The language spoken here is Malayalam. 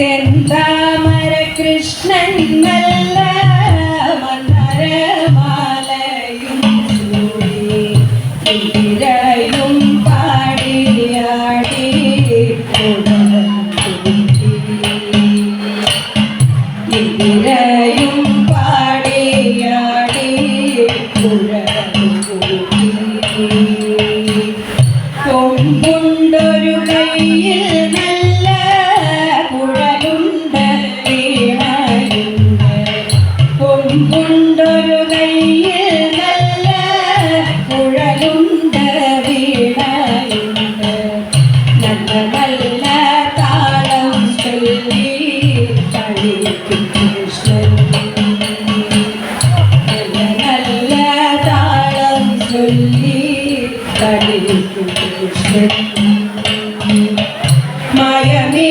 ചെന്താമര കൃഷ്ണൻ നല്ല മന്ദരമാലയും തിരയും പാടിയാടി തിരയും പാടിയാടി പുഴ കൊമ്പുണ്ടൊരു കയ്യിൽ നല്ല കുഴലുണ്ട് നല്ല നല്ല താളം ചൊല്ലി കളിക്കും നല്ല നല്ല താളം ചൊല്ലി കളിക്കും കൃഷ്ണൻ. മയമേ